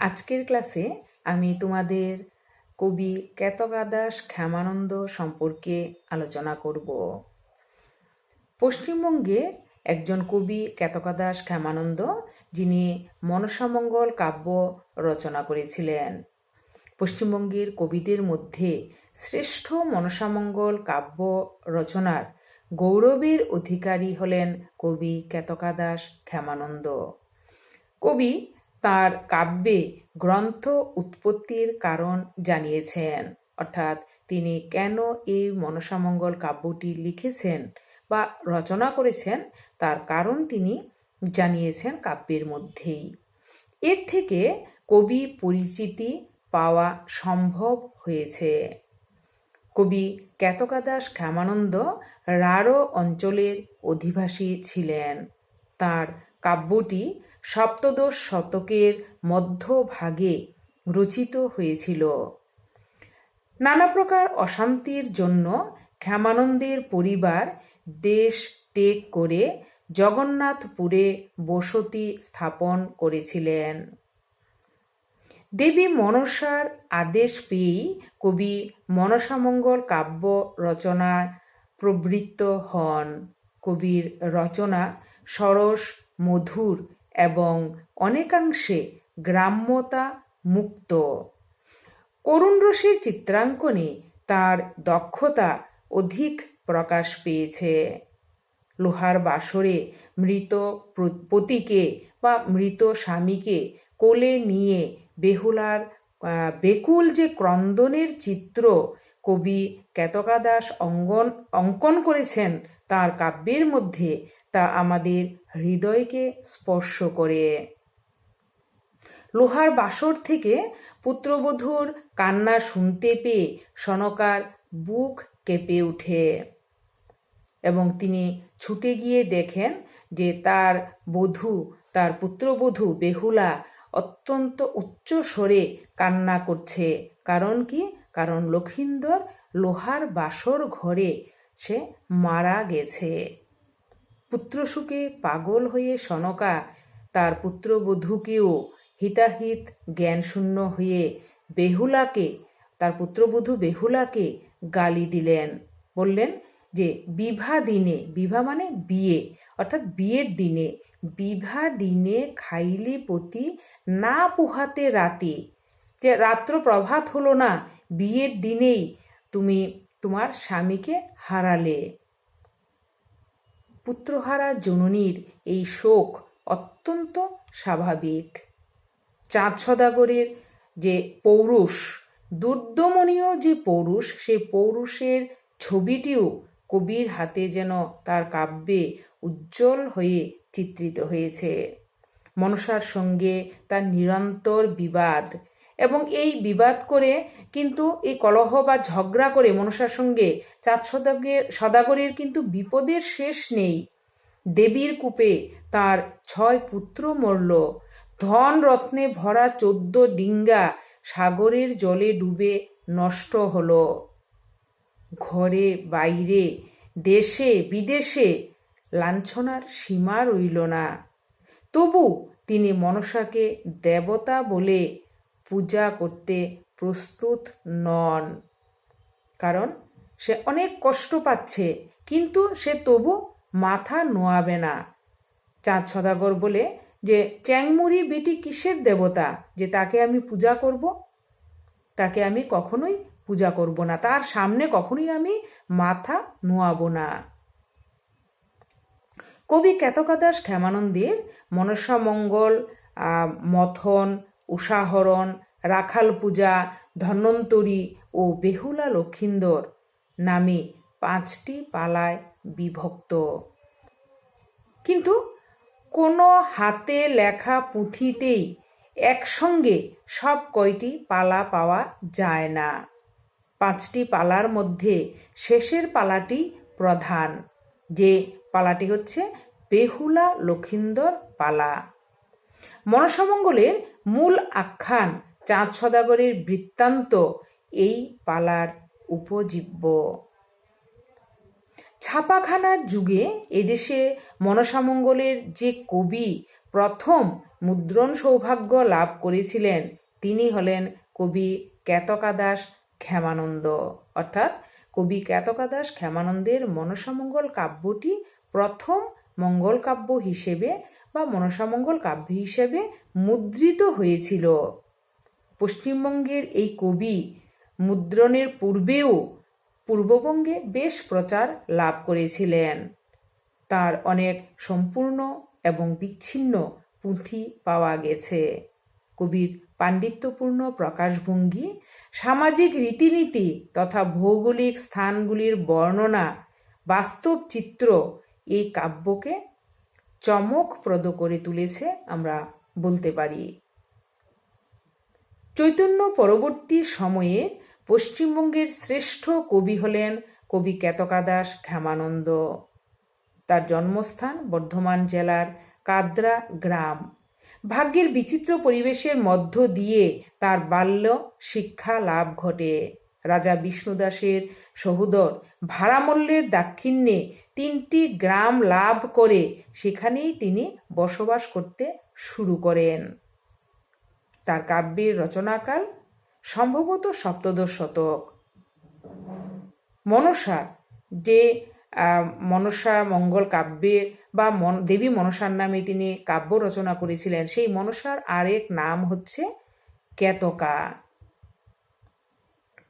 আজকের ক্লাসে আমি তোমাদের কবি কেতকাদাস ক্ষেমানন্দ সম্পর্কে আলোচনা করব। পশ্চিমবঙ্গে একজন কবি কেতকাদাস ক্ষেমানন্দ, যিনি মনসামঙ্গল কাব্য রচনা করেছিলেন। পশ্চিমবঙ্গের কবিদের মধ্যে শ্রেষ্ঠ মনসামঙ্গল কাব্য রচনার গৌরবের অধিকারী হলেন কবি কেতকাদাস ক্ষেমানন্দ। কবি তার কাব্যে গ্রন্থ উৎপত্তির কারণ জানিয়েছেন। অর্থাৎ তিনি কেন এই মনসামঙ্গল কাব্যটি লিখেছেন বা রচনা করেছেন তার কারণ তিনি জানিয়েছেন কাব্যের মধ্যেই। এর থেকে কবি পরিচিতি পাওয়া সম্ভব হয়েছে। কবি কেতকাদাস ক্ষেমানন্দ রারো অঞ্চলের অধিবাসী ছিলেন। তার কাব্যটি সপ্তদশ শতকের মধ্যভাগে রচিত হয়েছিল। নানা প্রকার অশান্তির জন্য ক্ষেমানন্দের পরিবার দেশ ত্যাগ করে জগন্নাথপুরে বসতি স্থাপন করেছিলেন। দেবী মনসার আদেশ পেয়েই কবি মনসামঙ্গল কাব্য রচনায় প্রবৃত্ত হন। কবির রচনা সরস, মধুর এবং অনেকাংশে গ্রাম্যতা মুক্ত। করুণ রসের চিত্রাঙ্কনে তার দক্ষতা অধিক প্রকাশ পেয়েছে। লোহার বাসরে মৃত পতিকে বা মৃত স্বামীকে কোলে নিয়ে বেহুলার বেকুল যে ক্রন্দনের চিত্র কবি কেতকাদাস অঙ্গন, অঙ্কন করেছেন তার কাব্যের মধ্যে তা আমাদের হৃদয়কে স্পর্শ করে। লোহার বাসর থেকে পুত্রবধূর কান্না শুনতে পেয়ে সনকার বুক কেঁপে উঠে এবং তিনি ছুটে গিয়ে দেখেন যে তার বধূ, তার পুত্রবধূ বেহুলা অত্যন্ত উচ্চ স্বরে কান্না করছে। কারণ কি? কারণ লক্ষিন্দর লোহার বাসর ঘরে সে মারা গেছে। পুত্রসুখে পাগল হয়ে সনকা, তার পুত্রবধূকেও হিতাহিত জ্ঞানশূন্য হয়ে বেহুলাকে, তার পুত্রবধূ বেহুলাকে গালি দিলেন। বললেন যে, বিভা দিনে, বিভা মানে বিয়ে, অর্থাৎ বিয়ের দিনে, বিভা দিনে খাইলে পতি না পোহাতে রাতে। যে, রাত্র প্রভাত হলো না, বিয়ের দিনেই তুমি তোমার স্বামীকে হারালে। পুত্রহারা জননীর এই শোক অত্যন্ত স্বাভাবিক। চাঁদ সদাগরের যে পৌরুষ, দুর্দমনীয় যে পৌরুষ সেই পৌরুষের ছবিটিও কবির হাতে যেন তার কাব্যে উজ্জ্বল হয়ে চিত্রিত হয়েছে। মনসার সঙ্গে তার নিরন্তর বিবাদ এবং এই বিবাদ করে কিন্তু এই কলহ বা ঝগড়া করে মনসার সঙ্গে চাঁদ সদাগের সদাগরের কিন্তু বিপদের শেষ নেই। দেবীর কূপে তার ছয় পুত্র মরল। ধন রত্নে ভরা চোদ্দ ডিঙ্গা সাগরের জলে ডুবে নষ্ট হলো। ঘরে, বাইরে, দেশে, বিদেশে লাঞ্ছনার সীমা রইল না। তবু তিনি মনসাকে দেবতা বলে পূজা করতে প্রস্তুত নন। কারণ সে অনেক কষ্ট পাচ্ছে, কিন্তু সে তবু মাথা নোয়াবে না। চাঁদ সদাগর বলে যে, চ্যাংমুড়ি বেটি কিসের দেবতা যে তাকে আমি পূজা করব? তাকে আমি কখনোই পূজা করব না। তার সামনে কখনোই আমি মাথা নোয়াবো না। কবি কেতকাদাস ক্ষেমানন্দের মনসামঙ্গল মথন উষাহরণ, রাখাল পূজা, ধন্বন্তরী ও বেহুলা লক্ষিন্দর নামে পাঁচটি পালায় বিভক্ত। কিন্তু কোনো হাতে লেখা পুঁথিতেই একসঙ্গে সব কয়টি পালা পাওয়া যায় না। পাঁচটি পালার মধ্যে শেষের পালাটি প্রধান, যে পালাটি হচ্ছে বেহুলা লক্ষিন্দর পালা। মনসামঙ্গলের মূল আখ্যান চাঁদ সদাগরের বৃত্তান্ত, এই পালার উপজীব্য। ছাপাখানার যুগে এদেশে মনসামঙ্গলের যে কবি প্রথম মুদ্রণ সৌভাগ্য লাভ করেছিলেন, তিনি হলেন কবি কেতকাদাস ক্ষেমানন্দ। অর্থাৎ কবি কেতকাদাস ক্ষেমানন্দের মনসামঙ্গল কাব্যটি প্রথম মঙ্গল কাব্য হিসেবে বা মনসামঙ্গল কাব্য হিসেবে মুদ্রিত হয়েছিল। পশ্চিমবঙ্গের এই কবি মুদ্রণের পূর্বেও পূর্ববঙ্গে বেশ প্রচার লাভ করেছিলেন। তার অনেক সম্পূর্ণ এবং বিচ্ছিন্ন পুঁথি পাওয়া গেছে। কবির পাণ্ডিত্যপূর্ণ প্রকাশভঙ্গি, সামাজিক রীতিনীতি তথা ভৌগোলিক স্থানগুলির বর্ণনা, বাস্তব চিত্র এই কাব্যকে চমকপ্রদ করে তুলেছে আমরা বলতে পারি। চৈতন্য পরবর্তী সময়ে পশ্চিমবঙ্গের শ্রেষ্ঠ কবি হলেন কবি কেতকাদাস ক্ষেমানন্দ। তার জন্মস্থান বর্ধমান জেলার কাদ্রা গ্রাম। ভাগ্যের বিচিত্র পরিবেশের মধ্য দিয়ে তার বাল্য শিক্ষা লাভ ঘটে। রাজা বিষ্ণুদাসের সহোদর ভাড়ামল্যের দাক্ষিণ্যে তিনটি গ্রাম লাভ করে সেখানেই তিনি বসবাস করতে শুরু করেন। তার কাব্যের রচনাকাল সম্ভবত সপ্তদশ শতক। মনসা, যে মনসা মঙ্গল কাব্যে বা মন, দেবী মনসার নামে তিনি কাব্য রচনা করেছিলেন, সেই মনসার আরেক নাম হচ্ছে কেতকা।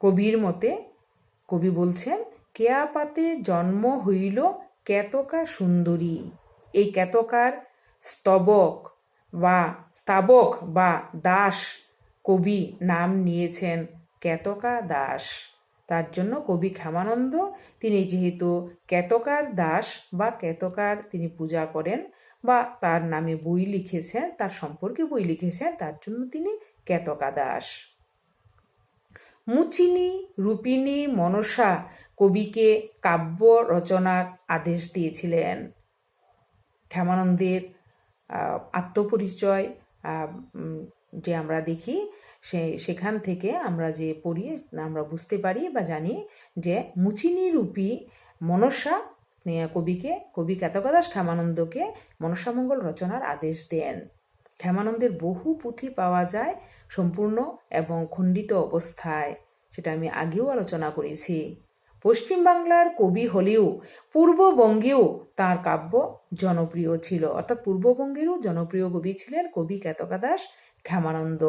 কবির মতে কবি বলছেন কেয়াপাতে জন্ম হইল কেতকা সুন্দরী। এই কেতকার স্তবক বা স্তাবক বা দাস কবি নাম নিয়েছেন কেতকা দাস। তার জন্য কবি ক্ষেমানন্দ, তিনি যেহেতু কেতকার দাস বা কেতকার তিনি পূজা করেন বা তার নামে বই লিখেছেন, তার সম্পর্কে বই লিখেছেন, তার জন্য তিনি কেতকা দাস। মুচিনী, রূপিণী, মনসা কবিকে কাব্য রচনার আদেশ দিয়েছিলেন। ক্ষেমানন্দের আত্মপরিচয় যে আমরা দেখি, সে, সেখান থেকে আমরা যে পড়ি, আমরা বুঝতে পারি বা জানি যে মুচিনী রূপী মনসা কবিকে, কবি কেতকদাস ক্ষেমানন্দকে মনসামঙ্গল রচনার আদেশ দেন। ক্ষেমানন্দের বহু পুঁথি পাওয়া যায় সম্পূর্ণ এবং খণ্ডিত অবস্থায়, সেটা আমি আগেও আলোচনা করেছি। পশ্চিমবাংলার কবি হলেও পূর্ববঙ্গেও তার কাব্য জনপ্রিয় ছিল। অর্থাৎ পূর্ববঙ্গেরও জনপ্রিয় কবি ছিলেন কবি কেতকাদাস ক্ষেমানন্দ।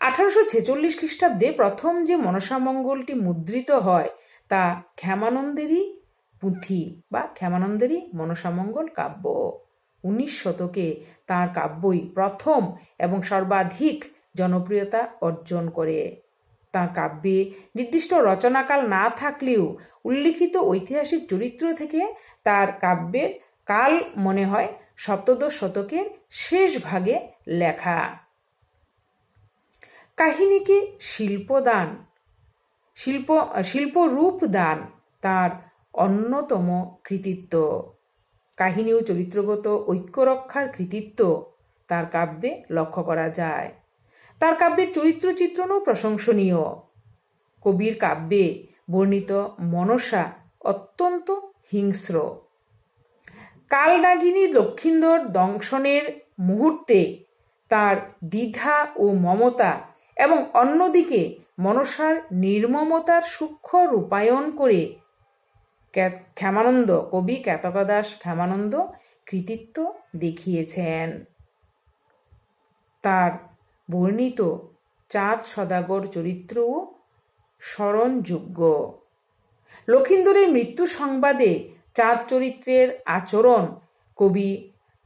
আঠারোশো ছেচল্লিশ খ্রিস্টাব্দে প্রথম যে মনসামঙ্গলটি মুদ্রিত হয়, তা ক্ষেমানন্দেরই পুঁথি বা ক্ষেমানন্দেরই মনসামঙ্গল কাব্য। উনিশ শতকে তার কাব্যই প্রথম এবং সর্বাধিক জনপ্রিয়তা অর্জন করে। তার কাব্যে নির্দিষ্ট রচনাকাল না থাকলেও উল্লিখিত ঐতিহাসিক চরিত্র থেকে তার কাব্যের কাল মনে হয় সপ্তদশ শতকের শেষ ভাগে লেখা। কাহিনীকে শিল্পদান, শিল্প, শিল্পরূপ দান তার অন্যতম কৃতিত্ব। কাহিনী ও চরিত্রগত ঐক্য রক্ষার কৃতিত্ব তার কাব্যে লক্ষ্য করা যায়। তার কাব্যের চরিত্র চিত্রণও প্রশংসনীয়। কবির কাব্যে বর্ণিত মনসা অত্যন্ত হিংস্র। কালনাগিনী লক্ষিন্দর দংশনের মুহূর্তে তার দ্বিধা ও মমতা এবং অন্যদিকে মনসার নির্মমতার সূক্ষ্ম রূপায়ণ করে ক্ষেমানন্দ, কবি কেতকদাস ক্ষেমানন্দ কৃতিত্ব দেখিয়েছেন। তার বর্ণিত চাঁদ সদাগর চরিত্রও স্মরণযোগ্য। লক্ষিন্দরের মৃত্যু সংবাদে চাঁদ চরিত্রের আচরণ কবি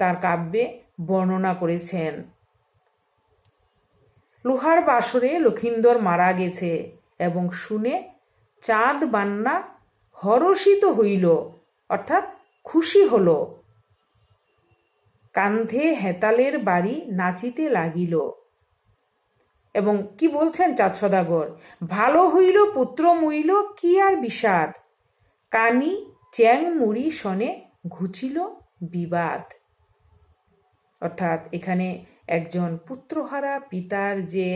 তার কাব্যে বর্ণনা করেছেন। লোহার বাসরে লক্ষিন্দর মারা গেছে এবং শুনে চাঁদ বান্না হরষিত হইল, অর্থাৎ খুশি হল। কান্ধে হেতালের বাড়ি নাচিতে লাগিল। এবং কি বলছেন চাঁদ সদাগর? ভালো হইল, পুত্র মইল, কি আর বিষাদ? কানি চ্যাং মুড়ি শনে ঘুচিল বিবাদ। অর্থাৎ এখানে একজন পুত্রহারা পিতার যে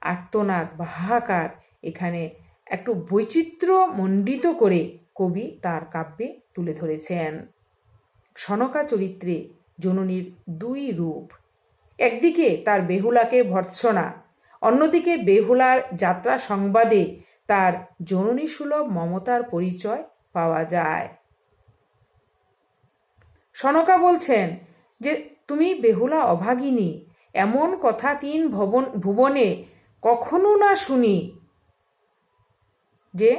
আর্তনাদ বা হাহাকার, এখানে একটু বৈচিত্র্য মণ্ডিত করে কবি তার কাব্যে তুলে ধরেছেন। সনকা চরিত্রে জননীর দুই রূপ। একদিকে তার বেহুলাকে ভর্ৎসনা অন্যদিকে বেহুলার যাত্রা সংবাদে তার জননী সুলভ মমতার পরিচয় পাওয়া যায়। সনকা বলছেন যে, তুমি বেহুলা অভাগিনী, এমন কথা তিন ভবন, ভুবনে কখনো না শুনি যে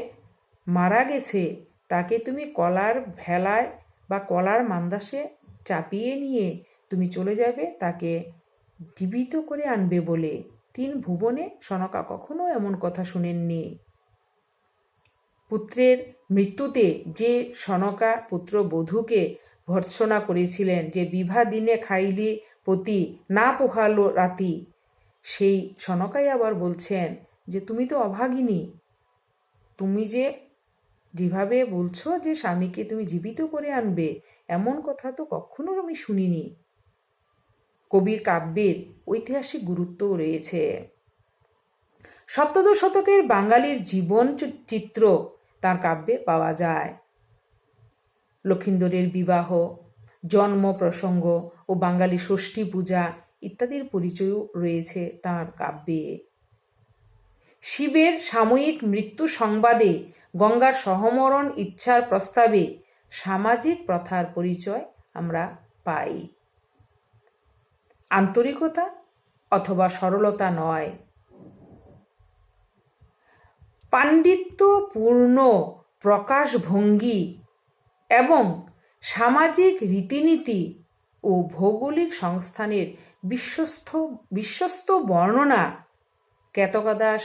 মারা গেছে, তাকে তুমি কলার ভেলায় বা কলার মান্দাসে চাপিয়ে নিয়ে তুমি চলে যাবে, তাকে জীবিত করে আনবে বলে। তিন ভুবনে সনকা কখনো এমন কথা শুনেননি। পুত্রের মৃত্যুতে যে সনকা পুত্র বধূকে ভর্ৎসনা করেছিলেন, যে বিভা দিনে খাইলি পতি না পোহালো রাতি, সেই সনকাই আবার বলছেন যে, তুমি তো অভাগিনী। তুমি যে যেভাবে বলছো যে স্বামীকে তুমি জীবিত করে আনবে, এমন কথা তো কখনো আমি শুনিনি। কবির কাব্যের ঐতিহাসিক গুরুত্বও রয়েছে। সপ্তদশ শতকের বাঙালির জীবন চিত্র তার কাব্যে পাওয়া যায়। লক্ষিন্দরের বিবাহ, জন্ম প্রসঙ্গ ও বাঙালি ষষ্ঠী পূজা ইত্যাদির পরিচয়ও রয়েছে তার কাব্যে। শিবের সাময়িক মৃত্যু সংবাদে গঙ্গার সহমরণ ইচ্ছার প্রস্তাবে সামাজিক প্রথার পরিচয় আমরা পাই। আন্তরিকতা অথবা সরলতা নয়। পাণ্ডিত্যপূর্ণ প্রকাশভঙ্গি এবং সামাজিক রীতিনীতি ও ভৌগোলিক সংস্থানের বিশ্বস্ত বিশ্বস্ত বর্ণনা কেতকাদাস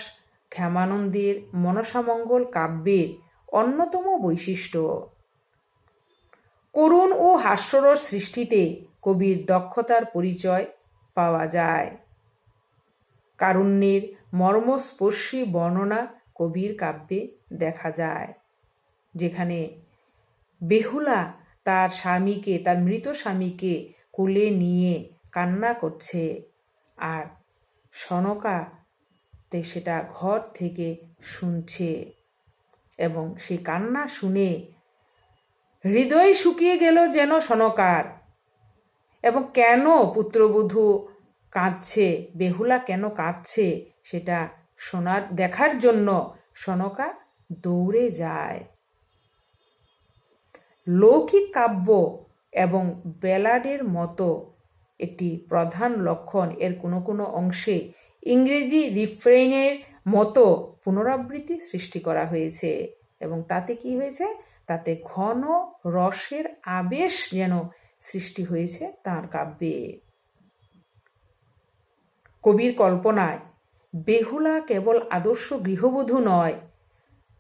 ক্ষেমানন্দের মনসামঙ্গল কাব্যের অন্যতম বৈশিষ্ট্য। করুণ ও হাস্যরস সৃষ্টিতে কবির দক্ষতার পরিচয় পাওয়া যায়। কারুণ্যের মর্মস্পর্শী বর্ণনা কবির কাব্যে দেখা যায়, যেখানে বেহুলা তার স্বামীকে, তার মৃত স্বামীকে কোলে নিয়ে কান্না করছে আর সনকাতে সেটা ঘর থেকে শুনছে এবং সে কান্না শুনে হৃদয় শুকিয়ে গেল যেন সনকার। এবং কেন পুত্রবধূ কাঁদছে, বেহুলা কেন কাঁদছে, সেটা শোনার, দেখার জন্য সনকা দৌড়ে যায়। লৌকিক কাব্য এবং বেলাডের মতো একটি প্রধান লক্ষণ এর কোনো কোনো অংশে ইংরেজি রিফ্রেইনের মতো পুনরাবৃত্তি সৃষ্টি করা হয়েছে এবং তাতে কি হয়েছে? তাতে ঘন রসের আবেশ যেন সৃষ্টি হয়েছে তার কাব্যে। কবির কল্পনায়, বেহুলা কেবল আদর্শ গৃহবধূ নয়,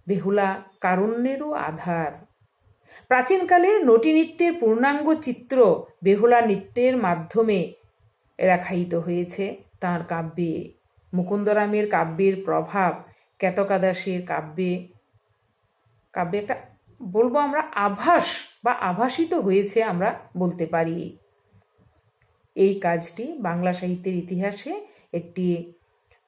বেহুলা কারণ্যেরও আধার। প্রাচীনকালের নটি নৃত্যের পূর্ণাঙ্গ চিত্র বেহুলা নৃত্যের মাধ্যমে রাখায়িত হয়েছে তাঁর কাব্যে। মুকুন্দরামের কাব্যের প্রভাব কেতকাদাসের কাব্যে। কাব্যে একটা বলব আমরা আভাস বা আভাসিত হয়েছে আমরা বলতে পারি। এই কাজটি বাংলা সাহিত্যের ইতিহাসে একটি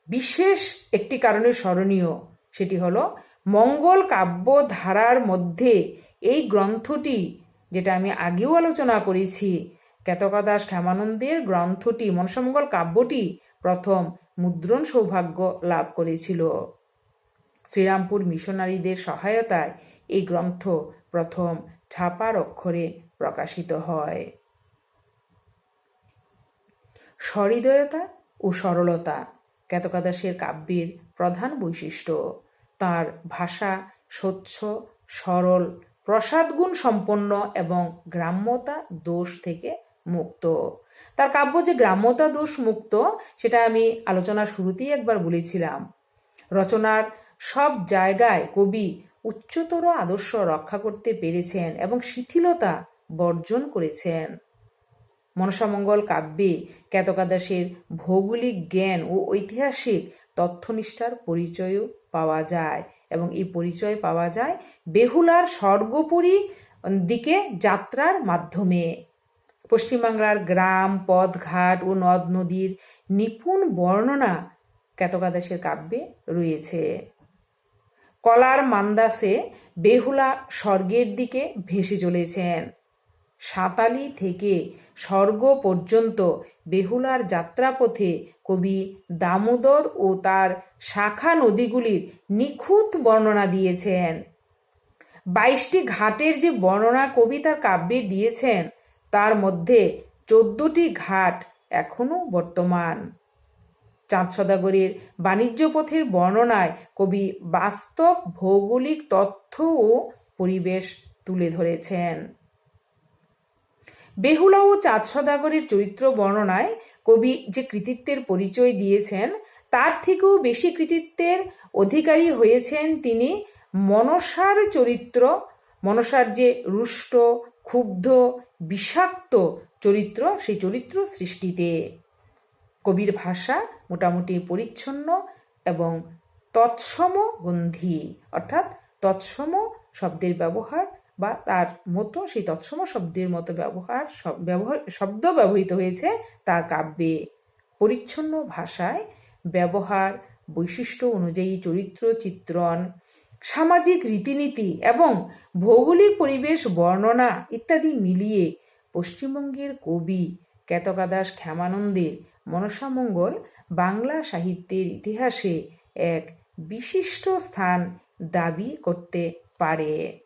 বিশেষ একটি কারণে স্মরণীয়। সেটি হলো মঙ্গল কাব্য ধারার মধ্যে এই গ্রন্থটি, যেটা আমি আগেও আলোচনা করেছি কেতকাদাস ক্ষেমানন্দের গ্রন্থটি মনসামঙ্গল কাব্যটি প্রথম মুদ্রণ সৌভাগ্য লাভ করেছিল। শ্রীরামপুর মিশনারিদের সহায়তায় এই গ্রন্থ প্রথম ছাপার অক্ষরে প্রকাশিত হয়। সহৃদয়তা ও সরলতা কেতকাদাসের কাব্যের প্রধান বৈশিষ্ট্য। তার ভাষা স্বচ্ছ, সরল প্রসাদগুণ সম্পন্ন এবং গ্রাম্যতা দোষ থেকে মুক্ত। তার কাব্য যে গ্রাম্যতা দোষ মুক্ত, সেটা আমি আলোচনার শুরুতেই একবার বলেছিলাম। রচনার সব জায়গায় কবি উচ্চতর আদর্শ রক্ষা করতে পেরেছেন এবং শিথিলতা বর্জন করেছেন। মনসামঙ্গল কাব্যে কেতকাদাসের ভৌগোলিক জ্ঞান ও ঐতিহাসিক তথ্যনিষ্ঠার পরিচয়ও পাওয়া যায় এবং এই পরিচয় পাওয়া যায় বেহুলার স্বর্গপুরী দিকে যাত্রার মাধ্যমে। পশ্চিমবাংলার গ্রাম, পথঘাট ও নদ নদীর নিপুণ বর্ণনা কেতকাদাসের কাব্যে রয়েছে। কলার মান্দাসে বেহুলা স্বর্গের দিকে ভেসে চলেছেন। সাঁতালি থেকে স্বর্গ পর্যন্ত বেহুলার যাত্রাপথে কবি দামোদর ও তার শাখা নদীগুলির নিখুঁত বর্ণনা দিয়েছেন। বাইশটি ঘাটের যে বর্ণনা কবি তার কাব্যে দিয়েছেন, তার মধ্যে চোদ্দটি ঘাট এখনও বর্তমান। চাঁদ সদাগরের বাণিজ্য পথের বর্ণনায় কবি বাস্তব ভৌগোলিক তথ্য ও পরিবেশ তুলে ধরেছেন। বেহুলা ও চাঁদ সদাগরের চরিত্র বর্ণনায় কবি যে কৃতিত্বের পরিচয় দিয়েছেন, তার থেকেও বেশি কৃতিত্বের অধিকারী হয়েছেন তিনি মনসার চরিত্র, মনসার যে রুষ্ট, ক্ষুব্ধ, বিষাক্ত চরিত্র, সেই চরিত্র সৃষ্টিতে। কবির ভাষা মোটামুটি পরিচ্ছন্ন এবং তৎসম গন্ধি, অর্থাৎ তৎসম শব্দের ব্যবহার বা তার মতো, সেই তৎসম শব্দের মতো ব্যবহার ব্যবহার, শব্দ ব্যবহৃত হয়েছে তার কাব্যে। পরিচ্ছন্ন ভাষায় ব্যবহার বৈশিষ্ট্য অনুযায়ী চরিত্র, চিত্রণ, সামাজিক রীতিনীতি এবং ভৌগোলিক পরিবেশ, বর্ণনা ইত্যাদি মিলিয়ে পশ্চিমবঙ্গের কবি কেতকাদাস ক্ষেমানন্দের মনসামঙ্গল বাংলা সাহিত্যের ইতিহাসে এক বিশিষ্ট স্থান দাবি করতে পারে।